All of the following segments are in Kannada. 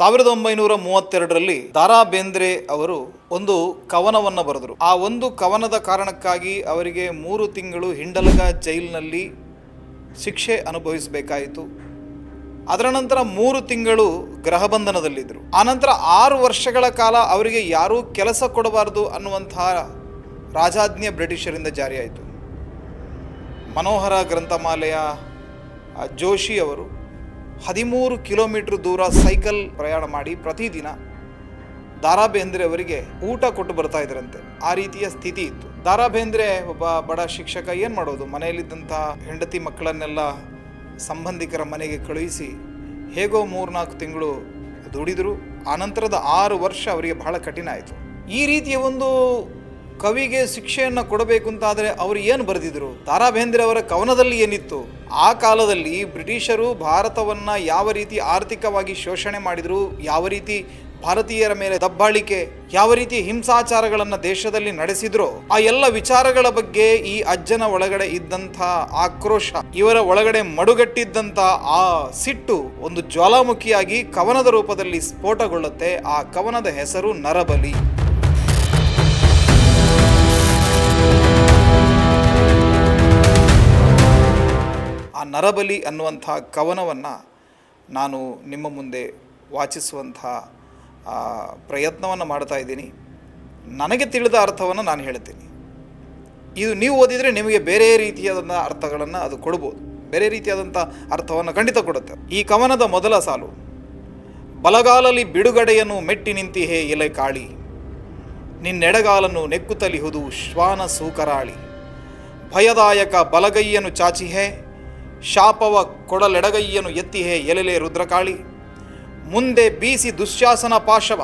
ಸಾವಿರದ ಒಂಬೈನೂರ ಮೂವತ್ತೆರಡರಲ್ಲಿ ದಾರಾ ಬೇಂದ್ರೆ ಅವರು ಒಂದು ಕವನವನ್ನು ಬರೆದರು. ಆ ಒಂದು ಕವನದ ಕಾರಣಕ್ಕಾಗಿ ಅವರಿಗೆ ಮೂರು ತಿಂಗಳು ಹಿಂಡಲಗ ಜೈಲಿನಲ್ಲಿ ಶಿಕ್ಷೆ ಅನುಭವಿಸಬೇಕಾಯಿತು. ಅದರ ನಂತರ ಮೂರು ತಿಂಗಳು ಗ್ರಹಬಂಧನದಲ್ಲಿದ್ದರು ಆನಂತರ ಆರು ವರ್ಷಗಳ ಕಾಲ ಅವರಿಗೆ ಯಾರೂ ಕೆಲಸ ಕೊಡಬಾರದು ಅನ್ನುವಂತಹ ರಾಜಾಜ್ಞೆ ಬ್ರಿಟಿಷರಿಂದ ಜಾರಿಯಾಯಿತು. ಮನೋಹರ ಗ್ರಂಥಮಾಲೆಯ ಜೋಶಿ ಅವರು ಹದಿಮೂರು ಕಿಲೋಮೀಟ್ರ್ ದೂರ ಸೈಕಲ್ ಪ್ರಯಾಣ ಮಾಡಿ ಪ್ರತಿದಿನ ದಾರಾ ಬೇಂದ್ರೆ ಅವರಿಗೆ ಊಟ ಕೊಟ್ಟು ಬರ್ತಾ ಇದ್ರಂತೆ. ಆ ರೀತಿಯ ಸ್ಥಿತಿ ಇತ್ತು. ದಾರಾ ಬೇಂದ್ರೆ ಒಬ್ಬ ಬಡ ಶಿಕ್ಷಕ ಏನು ಮಾಡೋದು? ಮನೆಯಲ್ಲಿದ್ದಂಥ ಹೆಂಡತಿ ಮಕ್ಕಳನ್ನೆಲ್ಲ ಸಂಬಂಧಿಕರ ಮನೆಗೆ ಕಳುಹಿಸಿ ಹೇಗೋ ಮೂರ್ನಾಲ್ಕು ತಿಂಗಳು ದುಡಿದರು. ಆನಂತರದ ಆರು ವರ್ಷ ಅವರಿಗೆ ಬಹಳ ಕಠಿಣ ಆಯಿತು. ಈ ರೀತಿಯ ಒಂದು ಕವಿಗೆ ಶಿಕ್ಷೆಯನ್ನು ಕೊಡಬೇಕು ಅಂತಾದರೆ ಅವರು ಏನು ಬರೆದಿದ್ರು? ತಾರಾಬೇಂದ್ರೆ ಅವರ ಕವನದಲ್ಲಿ ಏನಿತ್ತು? ಆ ಕಾಲದಲ್ಲಿ ಬ್ರಿಟಿಷರು ಭಾರತವನ್ನು ಯಾವ ರೀತಿ ಆರ್ಥಿಕವಾಗಿ ಶೋಷಣೆ ಮಾಡಿದರು? ಯಾವ ರೀತಿ ಭಾರತೀಯರ ಮೇಲೆ ದಬ್ಬಾಳಿಕೆ, ಯಾವ ರೀತಿ ಹಿಂಸಾಚಾರಗಳನ್ನು ದೇಶದಲ್ಲಿ ನಡೆಸಿದ್ರೋ? ಆ ಎಲ್ಲ ವಿಚಾರಗಳ ಬಗ್ಗೆ ಈ ಅಜ್ಜನ ಒಳಗಡೆ ಇದ್ದಂಥ ಆಕ್ರೋಶ, ಇವರ ಒಳಗಡೆ ಮಡುಗಟ್ಟಿದ್ದಂಥ ಆ ಸಿಟ್ಟು ಒಂದು ಜ್ವಾಲಾಮುಖಿಯಾಗಿ ಕವನದ ರೂಪದಲ್ಲಿ ಸ್ಫೋಟಗೊಳ್ಳುತ್ತೆ. ಆ ಕವನದ ಹೆಸರು ನರಬಲಿ. ಆ ನರಬಲಿ ಅನ್ನುವಂಥ ಕವನವನ್ನು ನಾನು ನಿಮ್ಮ ಮುಂದೆ ವಾಚಿಸುವಂಥ ಪ್ರಯತ್ನವನ್ನು ಮಾಡ್ತಾ ಇದ್ದೀನಿ. ನನಗೆ ತಿಳಿದ ಅರ್ಥವನ್ನು ನಾನು ಹೇಳ್ತೀನಿ ಇದು ನೀವು ಓದಿದರೆ ನಿಮಗೆ ಬೇರೆ ರೀತಿಯಾದಂಥ ಅರ್ಥಗಳನ್ನು ಅದು ಕೊಡ್ಬೋದು. ಬೇರೆ ರೀತಿಯಾದಂಥ ಅರ್ಥವನ್ನು ಖಂಡಿತ ಕೊಡುತ್ತೆ. ಈ ಕವನದ ಮೊದಲ ಸಾಲು ಬಲಗಾಲಲ್ಲಿ ಬಿಡುಗಡೆಯನ್ನು ಮೆಟ್ಟಿ ನಿಂತಿಹೇ ಎಲೆ ಕಾಳಿ, ನಿನ್ನೆಡಗಾಲನ್ನು ನೆಕ್ಕುತ್ತಲಿಹುದು ಶ್ವಾನ ಸೂಕರಾಳಿ, ಭಯದಾಯಕ ಬಲಗೈಯನ್ನು ಚಾಚಿಹೆ ಶಾಪವ ಕೊಡಲೆಡಗೈಯನ್ನು ಎತ್ತಿಹೇ ಎಲೆಲೆ ರುದ್ರಕಾಳಿ. ಮುಂದೆ ಬೀಸಿ ದುಶ್ಯಾಸನ ಪಾಶವ,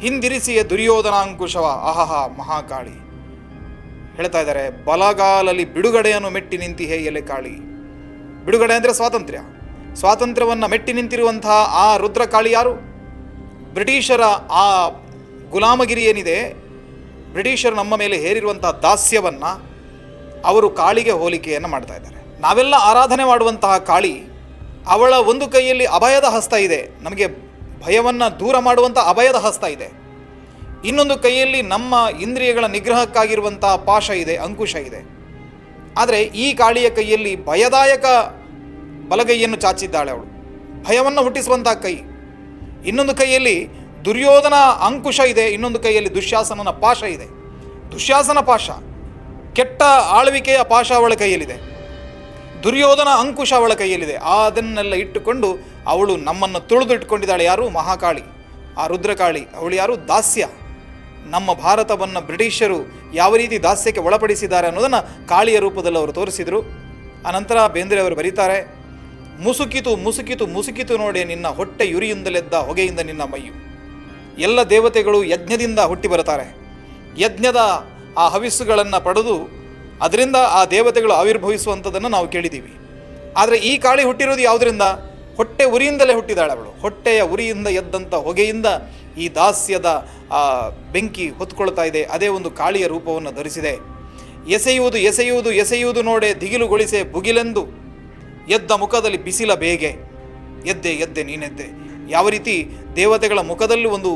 ಹಿಂದಿರಿಸಿಯೇ ದುರ್ಯೋಧನಾಂಕುಶವ ಅಹಹ ಮಹಾಕಾಳಿ. ಹೇಳ್ತಾ ಇದ್ದಾರೆ, ಬಲಗಾಲಲ್ಲಿ ಬಿಡುಗಡೆಯನ್ನು ಮೆಟ್ಟಿ ನಿಂತಿಹೇ ಎಲೆ ಕಾಳಿ. ಬಿಡುಗಡೆ ಅಂದರೆ ಸ್ವಾತಂತ್ರ್ಯ. ಸ್ವಾತಂತ್ರ್ಯವನ್ನು ಮೆಟ್ಟಿ ನಿಂತಿರುವಂತಹ ಆ ರುದ್ರಕಾಳಿ ಯಾರು? ಬ್ರಿಟಿಷರ ಆ ಗುಲಾಮಗಿರಿ ಏನಿದೆ? ಬ್ರಿಟಿಷರು ನಮ್ಮ ಮೇಲೆ ಹೇರಿರುವಂಥ ದಾಸ್ಯವನ್ನು ಅವರು ಕಾಳಿಗೆ ಹೋಲಿಕೆಯನ್ನು ಮಾಡ್ತಾ ಇದ್ದಾರೆ. ನಾವೆಲ್ಲ ಆರಾಧನೆ ಮಾಡುವಂತಹ ಕಾಳಿ, ಅವಳ ಒಂದು ಕೈಯಲ್ಲಿ ಅಭಯದ ಹಸ್ತ ಇದೆ. ನಮಗೆ ಭಯವನ್ನು ದೂರ ಮಾಡುವಂಥ ಅಭಯದ ಹಸ್ತ ಇದೆ. ಇನ್ನೊಂದು ಕೈಯಲ್ಲಿ ನಮ್ಮ ಇಂದ್ರಿಯಗಳ ನಿಗ್ರಹಕ್ಕಾಗಿರುವಂಥ ಪಾಶ ಇದೆ, ಅಂಕುಶ ಇದೆ. ಆದರೆ ಈ ಕಾಳಿಯ ಕೈಯಲ್ಲಿ ಭಯದಾಯಕ ಬಲಗೈಯನ್ನು ಚಾಚಿದ್ದಾಳೆ ಅವಳು. ಭಯವನ್ನು ಹುಟ್ಟಿಸುವಂಥ ಕೈ. ಇನ್ನೊಂದು ಕೈಯಲ್ಲಿ ದುರ್ಯೋಧನ ಅಂಕುಶ ಇದೆ, ಇನ್ನೊಂದು ಕೈಯಲ್ಲಿ ದುಶ್ಯಾಸನನ ಪಾಶ ಇದೆ. ದುಶ್ಯಾಸನ ಪಾಶ, ಕೆಟ್ಟ ಆಳ್ವಿಕೆಯ ಪಾಶ ಅವಳ ಕೈಯಲ್ಲಿದೆ. ದುರ್ಯೋಧನ ಅಂಕುಶ ಅವಳ ಕೈಯಲ್ಲಿದೆ. ಅದನ್ನೆಲ್ಲ ಇಟ್ಟುಕೊಂಡು ಅವಳು ನಮ್ಮನ್ನು ತುಳಿದು ಇಟ್ಕೊಂಡಿದ್ದಾಳೆ ಯಾರು? ಮಹಾಕಾಳಿ. ಆ ರುದ್ರಕಾಳಿ. ಅವಳು ಯಾರು? ದಾಸ್ಯ. ನಮ್ಮ ಭಾರತವನ್ನು ಬ್ರಿಟಿಷರು ಯಾವ ರೀತಿ ದಾಸ್ಯಕ್ಕೆ ಒಳಪಡಿಸಿದ್ದಾರೆ ಅನ್ನೋದನ್ನು ಕಾಳಿಯ ರೂಪದಲ್ಲಿ ಅವರು ತೋರಿಸಿದರು. ಅನಂತರ ಬೇಂದ್ರೆ ಅವರು ಬರೀತಾರೆ, ಮುಸುಕಿತು ಮುಸುಕಿತು ಮುಸುಕಿತು ನೋಡಿ ನಿನ್ನ ಹೊಟ್ಟೆ ಯುರಿಯಿಂದಲೆದ್ದ ಹೊಗೆಯಿಂದ ನಿನ್ನ ಮೈಯು. ಎಲ್ಲ ದೇವತೆಗಳು ಯಜ್ಞದಿಂದ ಹುಟ್ಟಿ ಬರುತ್ತಾರೆ. ಯಜ್ಞದ ಆ ಹವಿಸ್ಸುಗಳನ್ನು ಪಡೆದು ಅದರಿಂದ ಆ ದೇವತೆಗಳು ಆವಿರ್ಭವಿಸುವಂಥದ್ದನ್ನು ನಾವು ಕೇಳಿದ್ದೀವಿ. ಆದರೆ ಈ ಕಾಳಿ ಹುಟ್ಟಿರೋದು ಯಾವುದರಿಂದ? ಹೊಟ್ಟೆ ಉರಿಯಿಂದಲೇ ಹುಟ್ಟಿದಾಳೆ ಅವಳು. ಹೊಟ್ಟೆಯ ಉರಿಯಿಂದ ಎದ್ದಂಥ ಹೊಗೆಯಿಂದ ಈ ದಾಸ್ಯದ ಬೆಂಕಿ ಹೊತ್ಕೊಳ್ತಾ ಇದೆ. ಅದೇ ಒಂದು ಕಾಳಿಯ ರೂಪವನ್ನು ಧರಿಸಿದೆ. ಎಸೆಯುವುದು ಎಸೆಯುವುದು ಎಸೆಯುವುದು ನೋಡೆ ದಿಗಿಲುಗೊಳಿಸೆ ಬುಗಿಲೆಂದು ಎದ್ದ ಮುಖದಲ್ಲಿ ಬಿಸಿಲ ಬೇಗೆ. ಎದ್ದೆ ಎದ್ದೆ, ನೀನೆದ್ದೆ. ಯಾವ ರೀತಿ ದೇವತೆಗಳ ಮುಖದಲ್ಲಿ ಒಂದು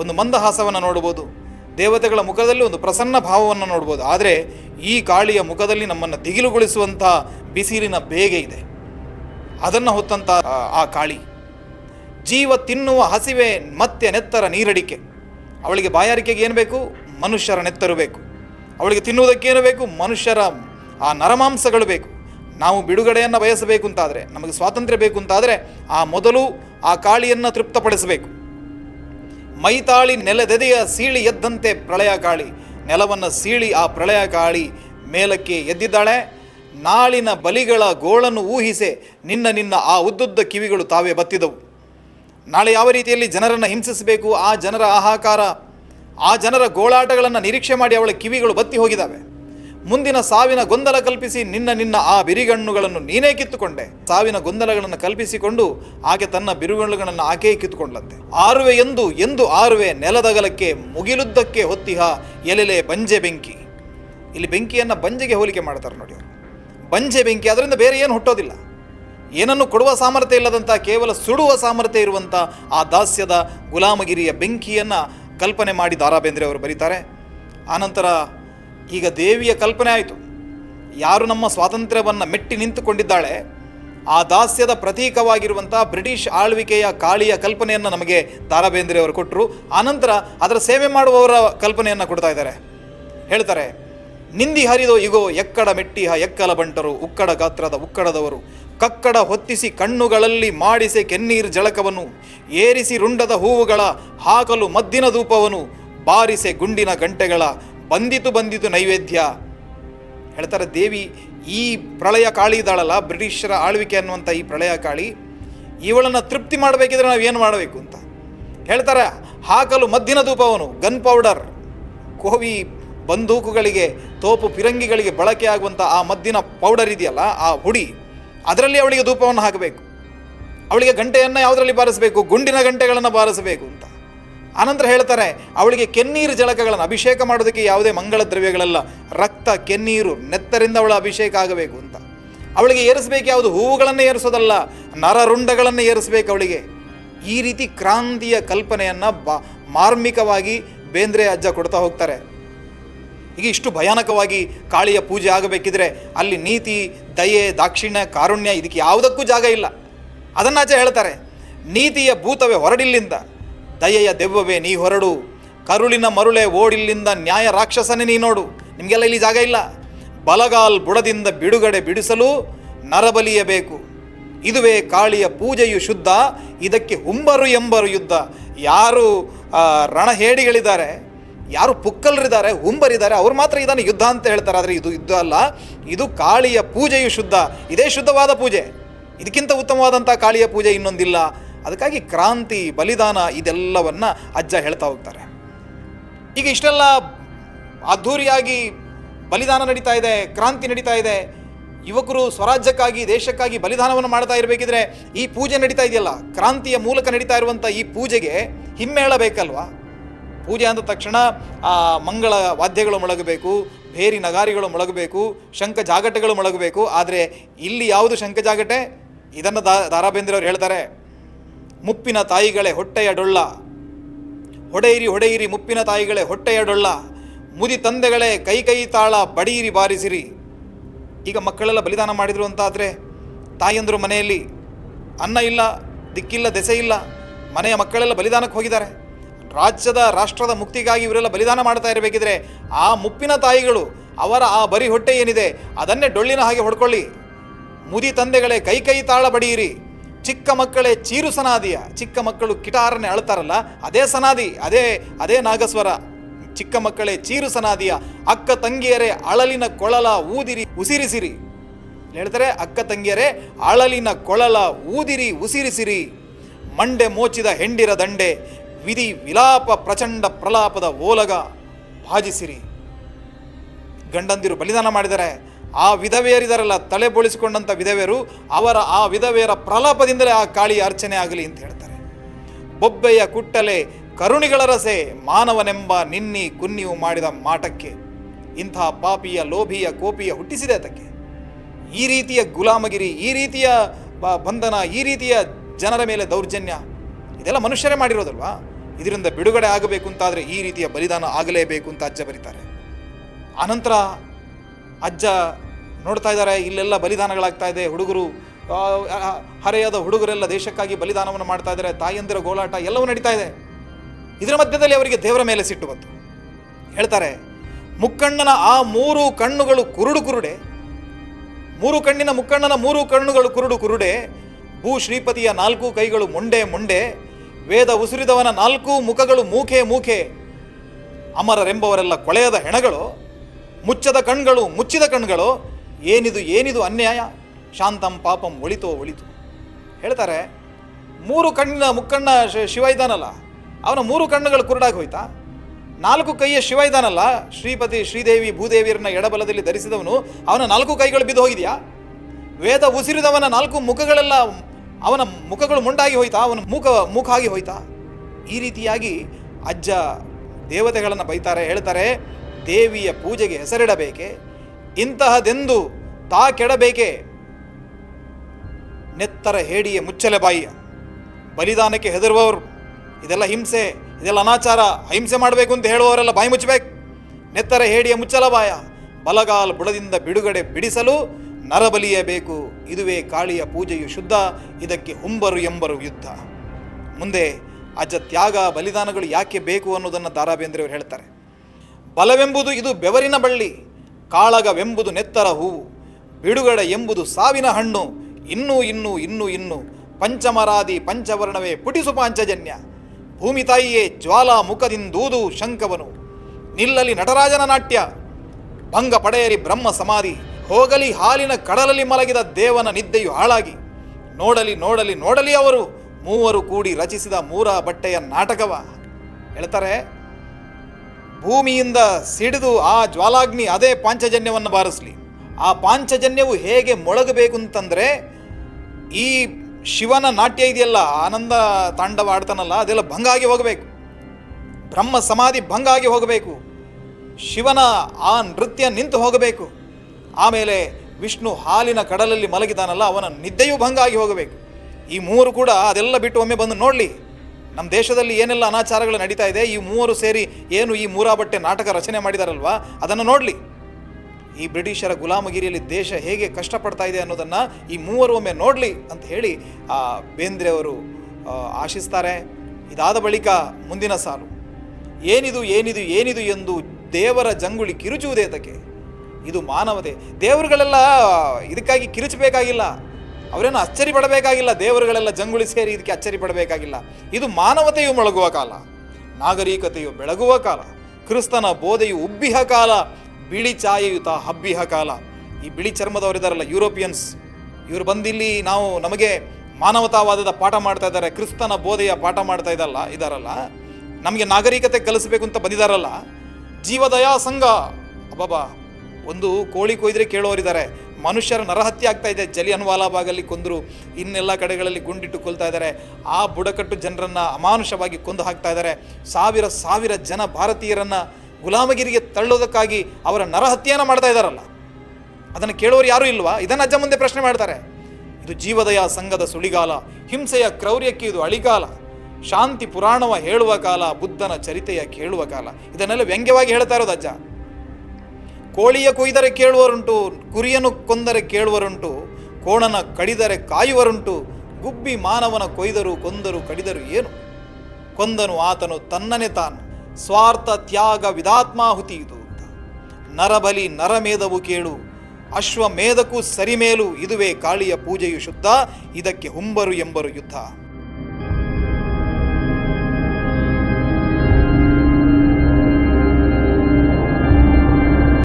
ಒಂದು ಮಂದಹಾಸವನ್ನು ನೋಡ್ಬೋದು ದೇವತೆಗಳ ಮುಖದಲ್ಲಿ ಒಂದು ಪ್ರಸನ್ನ ಭಾವವನ್ನು ನೋಡ್ಬೋದು. ಆದರೆ ಈ ಕಾಳಿಯ ಮುಖದಲ್ಲಿ ನಮ್ಮನ್ನು ದಿಗಿಲುಗೊಳಿಸುವಂಥ ಬಿಸಿಲಿನ ಬೇಗೆ ಇದೆ. ಅದನ್ನು ಹೊತ್ತಂಥ ಆ- ಆ ಕಾಳಿ. ಜೀವ ತಿನ್ನುವ ಹಸಿವೆ ಮತ್ತೆ ನೆತ್ತರ ನೀರಡಿಕೆ. ಅವಳಿಗೆ ಬಾಯಾರಿಕೆಗೆ ಏನು ಬೇಕು? ಮನುಷ್ಯರ ನೆತ್ತರು ಬೇಕು. ಅವಳಿಗೆ ತಿನ್ನುವುದಕ್ಕೇನು ಬೇಕು? ಮನುಷ್ಯರ, ಆ, ನರಮಾಂಸಗಳು ಬೇಕು. ನಾವು ಬಿಡುಗಡೆಯನ್ನು ಬಯಸಬೇಕು ಅಂತಾದರೆ, ನಮಗೆ ಸ್ವಾತಂತ್ರ್ಯ ಬೇಕು ಅಂತಾದರೆ, ಆ ಮೊದಲು ಆ ಕಾಳಿಯನ್ನು ತೃಪ್ತಪಡಿಸಬೇಕು. ಮೈತಾಳಿ ನೆಲದೆದೆಯ ಸೀಳಿ ಎದ್ದಂತೆ ಪ್ರಳಯ ಕಾಳಿ ನೆಲವನ್ನು ಸೀಳಿ ಆ ಪ್ರಳಯ ಕಾಳಿ ಮೇಲಕ್ಕೆ ಎದ್ದಿದ್ದಾಳೆ. ನಾಳಿನ ಬಲಿಗಳ ಗೋಳನ್ನು ಊಹಿಸೆ ನಿನ್ನ ನಿನ್ನ ಆ ಉದ್ದುದ್ದ ಕಿವಿಗಳು ತಾವೇ ಬತ್ತಿದವು. ನಾಳೆ ಯಾವ ರೀತಿಯಲ್ಲಿ ಜನರನ್ನು ಹಿಂಸಿಸಬೇಕು? ಆ ಜನರ ಆಹಾಕಾರ, ಆ ಜನರ ಗೋಳಾಟಗಳನ್ನು ನಿರೀಕ್ಷೆ ಮಾಡಿ ಅವಳ ಕಿವಿಗಳು ಬತ್ತಿ ಹೋಗಿದ್ದಾವೆ. ಮುಂದಿನ ಸಾವಿನ ಗೊಂದಲ ಕಲ್ಪಿಸಿ ನಿನ್ನ ನಿನ್ನ ಆ ಬಿರಿಗಣ್ಣುಗಳನ್ನು ನೀನೇ ಕಿತ್ತುಕೊಂಡೆ. ಸಾವಿನ ಗೊಂದಲಗಳನ್ನು ಕಲ್ಪಿಸಿಕೊಂಡು ಆಕೆ ತನ್ನ ಬಿರುಗಣ್ಣುಗಳನ್ನು ಆಕೆ ಕಿತ್ತುಕೊಂಡಂತೆ. ಆರುವೆ ಎಂದು ಎಂದು ಆರುವೆ ನೆಲದಗಲಕ್ಕೆ ಮುಗಿಲುದ್ದಕ್ಕೆ ಹೊತ್ತಿಹ ಎಲೆಲೆ ಬಂಜೆ ಬೆಂಕಿ. ಇಲ್ಲಿ ಬೆಂಕಿಯನ್ನು ಬಂಜೆಗೆ ಹೋಲಿಕೆ ಮಾಡ್ತಾರೆ ನೋಡಿ ಬಂಜೆ ಬೆಂಕಿ ಅದರಿಂದ ಬೇರೆ ಏನು ಹುಟ್ಟೋದಿಲ್ಲ. ಏನನ್ನು ಕೊಡುವ ಸಾಮರ್ಥ್ಯ ಇಲ್ಲದಂಥ ಕೇವಲ ಸುಡುವ ಸಾಮರ್ಥ್ಯ ಇರುವಂಥ ಆ ದಾಸ್ಯದ ಗುಲಾಮಗಿರಿಯ ಬೆಂಕಿಯನ್ನು ಕಲ್ಪನೆ ಮಾಡಿ ದಾರಾ ಬೇಂದ್ರೆ ಅವರು ಬರೀತಾರೆ. ಆನಂತರ ಈಗ ದೇವಿಯ ಕಲ್ಪನೆ ಆಯಿತು. ಯಾರು ನಮ್ಮ ಸ್ವಾತಂತ್ರ್ಯವನ್ನು ಮೆಟ್ಟಿ ನಿಂತುಕೊಂಡಿದ್ದಾಳೆ, ಆ ದಾಸ್ಯದ ಪ್ರತೀಕವಾಗಿರುವಂಥ ಬ್ರಿಟಿಷ್ ಆಳ್ವಿಕೆಯ ಕಾಳಿಯ ಕಲ್ಪನೆಯನ್ನು ನಮಗೆ ತಾರಾಬೇಂದ್ರೆಯವರು ಕೊಟ್ಟರು ಆನಂತರ ಅದರ ಸೇವೆ ಮಾಡುವವರ ಕಲ್ಪನೆಯನ್ನು ಕೊಡ್ತಾ ಇದ್ದಾರೆ. ಹೇಳ್ತಾರೆ, ನಿಂದಿ ಹರಿದು ಇಗೋ, ಎಕ್ಕಡ ಮೆಟ್ಟಿಹ, ಎಕ್ಕಲ ಬಂಟರು, ಉಕ್ಕಡ ಗಾತ್ರದ ಉಕ್ಕಡದವರು. ಕಕ್ಕಡ ಹೊತ್ತಿಸಿ ಕಣ್ಣುಗಳಲ್ಲಿ ಮಾಡಿಸೆ ಕೆನ್ನೀರು ಜಳಕವನ್ನು ಏರಿಸಿ ರುಂಡದ ಹೂವುಗಳ ಹಾಕಲು ಮದ್ದಿನ ಧೂಪವನ್ನು ಬಾರಿಸೆ ಗುಂಡಿನ ಗಂಟೆಗಳ ಬಂದಿತು ಬಂದಿತು ನೈವೇದ್ಯ. ಹೇಳ್ತಾರೆ ದೇವಿ, ಈ ಪ್ರಳಯ ಕಾಳಿ ಇದ್ದಾಳಲ್ಲ ಬ್ರಿಟಿಷರ ಆಳ್ವಿಕೆ ಅನ್ನುವಂಥ ಈ ಪ್ರಳಯ ಕಾಳಿ, ಇವಳನ್ನು ತೃಪ್ತಿ ಮಾಡಬೇಕಿದ್ರೆ ನಾವು ಏನು ಮಾಡಬೇಕು ಅಂತ. ಹೇಳ್ತಾರೆ, ಹಾಕಲು ಮದ್ದಿನ ಧೂಪವನು ಗನ್ ಪೌಡರ್ ಕೋವಿ ಬಂದೂಕುಗಳಿಗೆ, ತೋಪು ಪಿರಂಗಿಗಳಿಗೆ ಬಳಕೆ ಆಗುವಂಥ ಆ ಮದ್ದಿನ ಪೌಡರ್ ಇದೆಯಲ್ಲ, ಆ ಹುಡಿ, ಅದರಲ್ಲಿ ಅವಳಿಗೆ ಧೂಪವನ್ನು ಹಾಕಬೇಕು. ಅವಳಿಗೆ ಗಂಟೆಯನ್ನು ಯಾವುದರಲ್ಲಿ ಬಾರಿಸಬೇಕು? ಗುಂಡಿನ ಗಂಟೆಗಳನ್ನು ಬಾರಿಸಬೇಕು. ಆನಂತರ ಹೇಳ್ತಾರೆ, ಅವಳಿಗೆ ಕೆನ್ನೀರು ಜಳಕಗಳನ್ನು ಅಭಿಷೇಕ ಮಾಡೋದಕ್ಕೆ ಯಾವುದೇ ಮಂಗಳ ದ್ರವ್ಯಗಳಲ್ಲ ರಕ್ತ, ಕೆನ್ನೀರು, ನೆತ್ತರಿಂದ ಅವಳ ಅಭಿಷೇಕ ಆಗಬೇಕು ಅಂತ. ಅವಳಿಗೆ ಏರಿಸಬೇಕು ಯಾವುದು? ಹೂವುಗಳನ್ನು ಏರಿಸೋದಲ್ಲ. ನರರುಂಡಗಳನ್ನು ಏರಿಸಬೇಕು ಅವಳಿಗೆ. ಈ ರೀತಿ ಕ್ರಾಂತಿಯ ಕಲ್ಪನೆಯನ್ನು ಬಾ, ಮಾರ್ಮಿಕವಾಗಿ ಬೇಂದ್ರೆ ಅಜ್ಜ ಕೊಡ್ತಾ ಹೋಗ್ತಾರೆ. ಈಗ ಇಷ್ಟು ಭಯಾನಕವಾಗಿ ಕಾಳಿಯ ಪೂಜೆ ಆಗಬೇಕಿದ್ರೆ ಅಲ್ಲಿ ನೀತಿ, ದಯೆ, ದಾಕ್ಷಿಣ್ಯ, ಕಾರುಣ್ಯ ಇದಕ್ಕೆ ಯಾವುದಕ್ಕೂ ಜಾಗ ಇಲ್ಲ. ಅದನ್ನಾಚೆ ಹೇಳ್ತಾರೆ, ನೀತಿಯ ಭೂತವೇ ಹೊರಡಿಲ್ಲಿಂದ. ದಯೆಯ ದೆವ್ವವೇ, ನೀ ಹೊರಡು. ಕರುಳಿನ ಮರುಳೆ ಓಡಿಲ್ಲಿಂದ ನ್ಯಾಯ ರಾಕ್ಷಸನೇ ನೀ ನೋಡು. ನಿಮಗೆಲ್ಲ ಇಲ್ಲಿ ಜಾಗ ಇಲ್ಲ. ಬಲಗಾಲ್ ಬುಡದಿಂದ ಬಿಡುಗಡೆ ಬಿಡಿಸಲು ನರಬಲಿಯಬೇಕು ಇದುವೇ ಕಾಳಿಯ ಪೂಜೆಯು ಶುದ್ಧ, ಇದಕ್ಕೆ ಹುಂಬರು ಎಂಬರು ಯುದ್ಧ. ಯಾರು ರಣಹೇಡಿಗಳಿದ್ದಾರೆ, ಯಾರು ಪುಕ್ಕಲ್ರಿದ್ದಾರೆ, ಹುಂಬರಿದ್ದಾರೆ, ಅವ್ರು ಮಾತ್ರ ಇದನ್ನು ಯುದ್ಧ ಅಂತ ಹೇಳ್ತಾರೆ. ಆದರೆ ಇದು ಯುದ್ಧ ಅಲ್ಲ. ಇದು ಕಾಳಿಯ ಪೂಜೆಯು ಶುದ್ಧ. ಇದೇ ಶುದ್ಧವಾದ ಪೂಜೆ. ಇದಕ್ಕಿಂತ ಉತ್ತಮವಾದಂಥ ಕಾಳಿಯ ಪೂಜೆ ಇನ್ನೊಂದಿಲ್ಲ. ಅದಕ್ಕಾಗಿ ಕ್ರಾಂತಿ, ಬಲಿದಾನ ಇದೆಲ್ಲವನ್ನ ಅಜ್ಜ ಹೇಳ್ತಾ ಹೋಗ್ತಾರೆ. ಈಗ ಇಷ್ಟೆಲ್ಲ ಅದ್ಧೂರಿಯಾಗಿ ಬಲಿದಾನ ನಡೀತಾ ಇದೆ, ಕ್ರಾಂತಿ ನಡೀತಾ ಇದೆ. ಯುವಕರು ಸ್ವರಾಜ್ಯಕ್ಕಾಗಿ, ದೇಶಕ್ಕಾಗಿ ಬಲಿದಾನವನ್ನು ಮಾಡ್ತಾ ಇರಬೇಕಿದ್ರೆ ಈ ಪೂಜೆ ನಡೀತಾ ಇದೆಯಲ್ಲ, ಕ್ರಾಂತಿಯ ಮೂಲಕ ನಡೀತಾ ಇರುವಂಥ ಈ ಪೂಜೆಗೆ ಹಿಮ್ಮೇಳಬೇಕಲ್ವಾ ಪೂಜೆ ಅಂದ ತಕ್ಷಣ ಆ ಮಂಗಳ ವಾದ್ಯಗಳು ಮೊಳಗಬೇಕು, ಭೇರಿ ನಗಾರಿಗಳು ಮೊಳಗಬೇಕು, ಶಂಖ ಜಾಗಟೆಗಳು ಮೊಳಗಬೇಕು. ಆದರೆ ಇಲ್ಲಿ ಯಾವುದು ಶಂಖ ಜಾಗಟೆ? ಇದನ್ನು ದಾ ಅವರು ಹೇಳ್ತಾರೆ ಮುಪ್ಪಿನ ತಾಯಿಗಳೇ ಹೊಟ್ಟೆಯ ಡೊಳ್ಳ ಹೊಡೆಯಿರಿ ಹೊಡೆಯಿರಿ, ಮುಪ್ಪಿನ ತಾಯಿಗಳೇ ಹೊಟ್ಟೆಯ ಡೊಳ್ಳ ಮುದಿ ತಂದೆಗಳೇ ಕೈ ಕೈ ತಾಳ ಬಡಿಯಿರಿ, ಬಾರಿಸಿರಿ. ಈಗ ಮಕ್ಕಳೆಲ್ಲ ಬಲಿದಾನ ಮಾಡಿದ್ರು ಅಂತಾದರೆ ತಾಯಂದರು ಮನೆಯಲ್ಲಿ ಅನ್ನ ಇಲ್ಲ, ದಿಕ್ಕಿಲ್ಲ, ದೆಸೆ ಇಲ್ಲ. ಮನೆಯ ಮಕ್ಕಳೆಲ್ಲ ಬಲಿದಾನಕ್ಕೆ ಹೋಗಿದ್ದಾರೆ. ರಾಜ್ಯದ, ರಾಷ್ಟ್ರದ ಮುಕ್ತಿಗಾಗಿ ಇವರೆಲ್ಲ ಬಲಿದಾನ ಮಾಡ್ತಾ ಇರಬೇಕಿದ್ರೆ ಆ ಮುಪ್ಪಿನ ತಾಯಿಗಳು ಅವರ ಆ ಬರಿ ಹೊಟ್ಟೆ ಏನಿದೆ ಅದನ್ನೇ ಡೊಳ್ಳಿನ ಹಾಗೆ ಹೊಡ್ಕೊಳ್ಳಿ. ಮುದಿ ತಂದೆಗಳೇ ಕೈ ಕೈ ತಾಳ ಬಡಿಯಿರಿ. ಚಿಕ್ಕ ಮಕ್ಕಳೇ ಚೀರು ಸನಾದಿಯ, ಚಿಕ್ಕ ಮಕ್ಕಳು ಕಿಟಾರನೆ ಅಳ್ತಾರಲ್ಲ ಅದೇ ಸನಾದಿ, ಅದೇ ಅದೇ ನಾಗಸ್ವರ. ಚಿಕ್ಕ ಮಕ್ಕಳೇ ಚೀರು ಸನಾದಿಯ, ಅಕ್ಕ ತಂಗಿಯರೇ ಅಳಲಿನ ಕೊಳಲ ಊದಿರಿ, ಉಸಿರಿಸಿರಿ. ಹೇಳ್ತಾರೆ, ಅಕ್ಕ ತಂಗಿಯರೇ ಅಳಲಿನ ಕೊಳಲ ಊದಿರಿ, ಉಸಿರಿಸಿರಿ. ಮಂಡೆ ಮೋಚಿದ ಹೆಂಡಿರ ದಂಡೆ, ವಿಧಿ ವಿಲಾಪ ಪ್ರಚಂಡ ಪ್ರಲಾಪದ ಓಲಗ ಭಾಜಿಸಿರಿ. ಗಂಡಂದಿರು ಬಲಿದಾನ ಮಾಡಿದ್ದಾರೆ ಆ ವಿಧವೆಯರಿದಾರಲ್ಲ ತಲೆ ಬೋಳಿಸಿಕೊಂಡಂಥ ವಿಧವೆಯರು, ಅವರ ಆ ವಿಧವೆಯರ ಪ್ರಲಾಪದಿಂದಲೇ ಆ ಕಾಳಿ ಅರ್ಚನೆ ಆಗಲಿ ಅಂತ ಹೇಳ್ತಾರೆ. ಬೊಬ್ಬೆಯ ಕುಟ್ಟಲೆ ಕರುಣಿಗಳ ರಸೆ, ಮಾನವನೆಂಬ ನಿನ್ನಿ ಕುನ್ನಿಯು ಮಾಡಿದ ಮಾಟಕ್ಕೆ. ಇಂಥ ಪಾಪಿಯ ಲೋಭಿಯ ಕೋಪಿಯ ಹುಟ್ಟಿಸಿದೆ ಅದಕ್ಕೆ ಈ ರೀತಿಯ ಗುಲಾಮಗಿರಿ, ಈ ರೀತಿಯ ಬಂಧನ, ಈ ರೀತಿಯ ಜನರ ಮೇಲೆ ದೌರ್ಜನ್ಯ, ಇದೆಲ್ಲ ಮನುಷ್ಯರೇ ಮಾಡಿರೋದಲ್ವಾ? ಇದರಿಂದ ಬಿಡುಗಡೆ ಆಗಬೇಕು ಅಂತಾದರೆ ಈ ರೀತಿಯ ಬಲಿದಾನ ಆಗಲೇಬೇಕು ಅಂತ ಅಜ್ಜ ಬರೀತಾರೆ. ಆನಂತರ ಅಜ್ಜ ನೋಡ್ತಾ ಇದ್ದಾರೆ, ಇಲ್ಲೆಲ್ಲ ಬಲಿದಾನಗಳಾಗ್ತಾ ಇದೆ, ಹುಡುಗರು ಹರೆಯದ ಹುಡುಗರೆಲ್ಲ ದೇಶಕ್ಕಾಗಿ ಬಲಿದಾನವನ್ನು ಮಾಡ್ತಾ ಇದ್ದಾರೆ ತಾಯಂದಿರ ಗೋಳಾಟ ಎಲ್ಲವೂ ನಡೀತಾ ಇದೆ. ಇದರ ಮಧ್ಯದಲ್ಲಿ ಅವರಿಗೆ ದೇವರ ಮೇಲೆ ಸಿಟ್ಟು ಬಂತು. ಹೇಳ್ತಾರೆ, ಮುಕ್ಕಣ್ಣನ ಆ ಮೂರು ಕಣ್ಣುಗಳು ಕುರುಡು ಕುರುಡೆ, ಮೂರು ಕಣ್ಣಿನ ಮುಕ್ಕಣ್ಣನ ಮೂರು ಕಣ್ಣುಗಳು ಕುರುಡು ಕುರುಡೆ, ಭೂ ಶ್ರೀಪತಿಯ ನಾಲ್ಕು ಕೈಗಳು ಮೊಂಡೆ ಮುಂಡೆ, ವೇದ ಉಸುರಿದವನ ನಾಲ್ಕು ಮುಖಗಳು ಮೂಖೆ ಮೂಖೆ, ಅಮರರೆಂಬವರೆಲ್ಲ ಕೊಳೆಯದ ಹೆಣಗಳು, ಮುಚ್ಚದ ಕಣ್ಗಳು ಮುಚ್ಚಿದ ಕಣ್ಗಳು ಏನಿದು ಏನಿದು ಅನ್ಯಾಯ? ಶಾಂತಂ ಪಾಪಂ ಒಳಿತೋ ಒಳಿತು. ಹೇಳ್ತಾರೆ, ಮೂರು ಕಣ್ಣಿನ ಮುಕ್ಕಣ್ಣ ಶಿವ ಇದ್ದಾನಲ್ಲ ಅವನ ಮೂರು ಕಣ್ಣುಗಳು ಕುರುಡಾಗಿ ಹೋಯ್ತಾ? ನಾಲ್ಕು ಕೈಯ ಶಿವ ಇದ್ದಾನಲ್ಲ ಶ್ರೀಪತಿ, ಶ್ರೀದೇವಿ, ಭೂದೇವಿಯರನ್ನ ಎಡಬಲದಲ್ಲಿ ಧರಿಸಿದವನು, ಅವನ ನಾಲ್ಕು ಕೈಗಳು ಬಿದ್ದು ಹೋಗಿದೆಯಾ? ವೇದ ಉಸಿರಿದವನ ನಾಲ್ಕು ಮುಖಗಳೆಲ್ಲ, ಅವನ ಮುಖಗಳು ಮುಂಡಾಗಿ ಹೋಯ್ತಾ? ಅವನ ಮುಖ ಮುಖ ಆಗಿ ಹೋಯ್ತಾ? ಈ ರೀತಿಯಾಗಿ ಅಜ್ಜ ದೇವತೆಗಳನ್ನು ಬೈತಾರೆ, ಹೇಳ್ತಾರೆ, ದೇವಿಯ ಪೂಜೆಗೆ ಹೆಸರಿಡಬೇಕೆ? ಇಂತಹದೆಂದು ತಾ ಕೆಡಬೇಕೆ? ನೆತ್ತರ ಹೇಡಿಯ ಮುಚ್ಚಲೆ ಬಾಯಿಯ ಬಲಿದಾನಕ್ಕೆ ಹೆದರುವವರು, ಇದೆಲ್ಲ ಹಿಂಸೆ, ಇದೆಲ್ಲ ಅನಾಚಾರ, ಅಹಿಂಸೆ ಮಾಡಬೇಕು ಅಂತ ಹೇಳುವವರೆಲ್ಲ ಬಾಯಿ ಮುಚ್ಚಬೇಕು. ನೆತ್ತರ ಹೇಡಿಯ ಮುಚ್ಚಲ ಬಾಯ, ಬಲಗಾಲ್ ಬುಡದಿಂದ ಬಿಡುಗಡೆ ಬಿಡಿಸಲು ನರಬಲಿಯಬೇಕು ಇದುವೇ ಕಾಳಿಯ ಪೂಜೆಯು ಶುದ್ಧ, ಇದಕ್ಕೆ ಹುಂಬರು ಎಂಬರು ಯುದ್ಧ. ಮುಂದೆ ಅಜ್ಜ ತ್ಯಾಗ ಬಲಿದಾನಗಳು ಯಾಕೆ ಬೇಕು ಅನ್ನೋದನ್ನು ದಾರಾಬೇಂದ್ರೆಯವರು ಹೇಳ್ತಾರೆ. ಬಲವೆಂಬುದು ಇದು ಬೆವರಿನ ಬಳ್ಳಿ, ಕಾಳಗವೆಂಬುದು ನೆತ್ತರ ಹೂವು. ಬಿಡುಗಡೆ ಎಂಬುದು ಸಾವಿನ ಹಣ್ಣು. ಇನ್ನೂ ಇನ್ನೂ ಇನ್ನೂ ಇನ್ನೂ. ಪಂಚಮರಾದಿ ಪಂಚವರ್ಣವೇ ಪುಟಿಸು ಪಾಂಚಜನ್ಯ. ಭೂಮಿ ತಾಯಿಯೇ ಜ್ವಾಲಾ ಮುಖದಿಂದೂದು ಶಂಕವನು ನಿಲ್ಲಲಿ ನಟರಾಜನ ನಾಟ್ಯ. ಭಂಗ ಪಡೆಯರಿ ಬ್ರಹ್ಮ ಸಮಾಧಿ. ಹೋಗಲಿ ಹಾಲಿನ ಕಡಲಲ್ಲಿ ಮಲಗಿದ ದೇವನ ನಿದ್ದೆಯು ಹಾಳಾಗಿ. ನೋಡಲಿ ನೋಡಲಿ ನೋಡಲಿ ಅವರು. ಮೂವರು ಕೂಡಿ ರಚಿಸಿದ ಮೂರ ಬಟ್ಟೆಯ ನಾಟಕವ. ಹೇಳ್ತಾರೆ, ಭೂಮಿಯಿಂದ ಸಿಡಿದು ಆ ಜ್ವಾಲಾಗ್ನಿ ಅದೇ ಪಾಂಚಜನ್ಯವನ್ನು ಬಾರಿಸಲಿ. ಆ ಪಾಂಚಜನ್ಯವು ಹೇಗೆ ಮೊಳಗಬೇಕು ಅಂತಂದರೆ, ಈ ಶಿವನ ನಾಟ್ಯ ಇದೆಯಲ್ಲ, ಆನಂದ ತಾಂಡವ ಆಡ್ತಾನಲ್ಲ, ಅದೆಲ್ಲ ಭಂಗ ಆಗಿ ಹೋಗಬೇಕು. ಬ್ರಹ್ಮ ಸಮಾಧಿ ಭಂಗ ಆಗಿ ಹೋಗಬೇಕು. ಶಿವನ ಆ ನೃತ್ಯ ನಿಂತು ಹೋಗಬೇಕು. ಆಮೇಲೆ ವಿಷ್ಣು ಹಾಲಿನ ಕಡಲಲ್ಲಿ ಮಲಗಿದಾನಲ್ಲ, ಅವನ ನಿದ್ದೆಯೂ ಭಂಗ ಆಗಿ ಹೋಗಬೇಕು. ಈ ಮೂರು ಕೂಡ ಅದೆಲ್ಲ ಬಿಟ್ಟು ಒಮ್ಮೆ ಬಂದು ನೋಡಲಿ. ನಮ್ಮ ದೇಶದಲ್ಲಿ ಏನೆಲ್ಲ ಅನಾಚಾರಗಳು ನಡೀತಾ ಇದೆ, ಈ ಮೂವರು ಸೇರಿ ಏನು ಈ ಮೂರಾ ಬಟ್ಟೆ ನಾಟಕ ರಚನೆ ಮಾಡಿದಾರಲ್ವಾ, ಅದನ್ನು ನೋಡಲಿ. ಈ ಬ್ರಿಟಿಷರ ಗುಲಾಮಗಿರಿಯಲ್ಲಿ ದೇಶ ಹೇಗೆ ಕಷ್ಟಪಡ್ತಾ ಇದೆ ಅನ್ನೋದನ್ನು ಈ ಮೂವರು ಒಮ್ಮೆ ನೋಡಲಿ ಅಂತ ಹೇಳಿ ಆ ಬೇಂದ್ರೆ ಅವರು ಆಶಿಸ್ತಾರೆ. ಇದಾದ ಬಳಿಕ ಮುಂದಿನ ಸಾಲು. ಏನಿದು ಏನಿದು ಏನಿದು ಎಂದು ದೇವರ ಜಂಗುಳಿ ಕಿರುಚುವುದೇತಕ್ಕೆ ಇದು ಮಾನವತೆ. ದೇವರುಗಳೆಲ್ಲ ಇದಕ್ಕಾಗಿ ಕಿರುಚಬೇಕಾಗಿಲ್ಲ. ಅವರೇನು ಅಚ್ಚರಿ ಪಡಬೇಕಾಗಿಲ್ಲ ದೇವರುಗಳೆಲ್ಲ ಜಂಗುಳಿ ಸೇರಿ ಇದಕ್ಕೆ ಅಚ್ಚರಿ ಪಡಬೇಕಾಗಿಲ್ಲ ಇದು ಮಾನವತೆಯು ಮೊಳಗುವ ಕಾಲ. ನಾಗರಿಕತೆಯು ಬೆಳಗುವ ಕಾಲ. ಕ್ರಿಸ್ತನ ಬೋಧೆಯು ಉಬ್ಬಿಹ ಕಾಲ. ಬಿಳಿ ಛಾಯೆಯುತ ಹಬ್ಬಿಹ ಕಾಲ. ಈ ಬಿಳಿ ಚರ್ಮದವರಿದ್ದಾರಲ್ಲ ಯುರೋಪಿಯನ್ಸ್. ಇವರು ಬಂದಿಲ್ಲಿ ನಾವು ನಮಗೆ ಮಾನವತಾವಾದದ ಪಾಠ ಮಾಡ್ತಾ ಇದ್ದಾರೆ ಕ್ರಿಸ್ತನ ಬೋಧೆಯ ಪಾಠ ಮಾಡ್ತಾ ಇದ್ದಲ್ಲ ಇದಾರಲ್ಲ. ನಮಗೆ ನಾಗರಿಕತೆ ಕಲಿಸಬೇಕು ಅಂತ ಬಂದಿದ್ದಾರಲ್ಲ ಜೀವದಯಾ ಸಂಘ. ಅಬ್ಬಾಬಾ ಒಂದು ಕೋಳಿ ಕೊಯ್ದ್ರೆ ಕೇಳೋರಿದ್ದಾರೆ ಮನುಷ್ಯರ ನರಹತ್ಯೆ ಆಗ್ತಾ ಇದೆ. ಜಲಿಯನ್ ವಾಲಾಬಾಗಲ್ಲಿ ಕೊಂದರು, ಇನ್ನೆಲ್ಲ ಕಡೆಗಳಲ್ಲಿ ಗುಂಡಿಟ್ಟು ಕೊಲ್ತಾ ಇದ್ದಾರೆ ಆ ಬುಡಕಟ್ಟು ಜನರನ್ನು ಅಮಾನುಷವಾಗಿ ಕೊಂದು ಹಾಕ್ತಾ ಇದ್ದಾರೆ ಸಾವಿರ ಸಾವಿರ ಜನ ಭಾರತೀಯರನ್ನು ಗುಲಾಮಗಿರಿಗೆ ತಳ್ಳೋದಕ್ಕಾಗಿ ಅವರ ನರಹತ್ಯೆಯನ್ನು ಮಾಡ್ತಾ ಇದ್ದಾರಲ್ಲ ಅದನ್ನು ಕೇಳೋರು ಯಾರೂ ಇಲ್ವಾ? ಇದನ್ನು ಅಜ್ಜ ಮುಂದೆ ಪ್ರಶ್ನೆ ಮಾಡ್ತಾರೆ. ಇದು ಜೀವದಯ ಸಂಘದ ಸುಳಿಗಾಲ, ಹಿಂಸೆಯ ಕ್ರೌರ್ಯಕ್ಕೆ ಇದು ಅಳಿಗಾಲ. ಶಾಂತಿ ಪುರಾಣವ ಹೇಳುವ ಕಾಲ, ಬುದ್ಧನ ಚರಿತೆಯ ಕೇಳುವ ಕಾಲ. ಇದನ್ನೆಲ್ಲ ವ್ಯಂಗ್ಯವಾಗಿ ಹೇಳ್ತಾ ಇರೋದು ಅಜ್ಜ. ಕೋಳಿಯ ಕೊಯ್ದರೆ ಕೇಳುವರುಂಟು, ಕುರಿಯನ್ನು ಕೊಂದರೆ ಕೇಳುವರುಂಟು, ಕೋಣನ ಕಡಿದರೆ ಕಾಯುವರುಂಟು, ಗುಬ್ಬಿ ಮಾನವನ ಕೊಯ್ದರು ಕೊಂದರು ಕಡಿದರು ಏನು? ಕೊಂದನು ಆತನು ತನ್ನನೆ ತಾನು. ಸ್ವಾರ್ಥ ತ್ಯಾಗ ವಿಧಾತ್ಮಾಹುತಿ ಇದು ನರಬಲಿ ನರಮೇಧವು ಕೇಳು, ಅಶ್ವಮೇಧಕ್ಕೂ ಸರಿಮೇಲು ಇದುವೇ ಕಾಳಿಯ ಪೂಜೆಯು ಶುದ್ಧ, ಇದಕ್ಕೆ ಹುಂಬರು ಎಂಬರು ಯುದ್ಧ.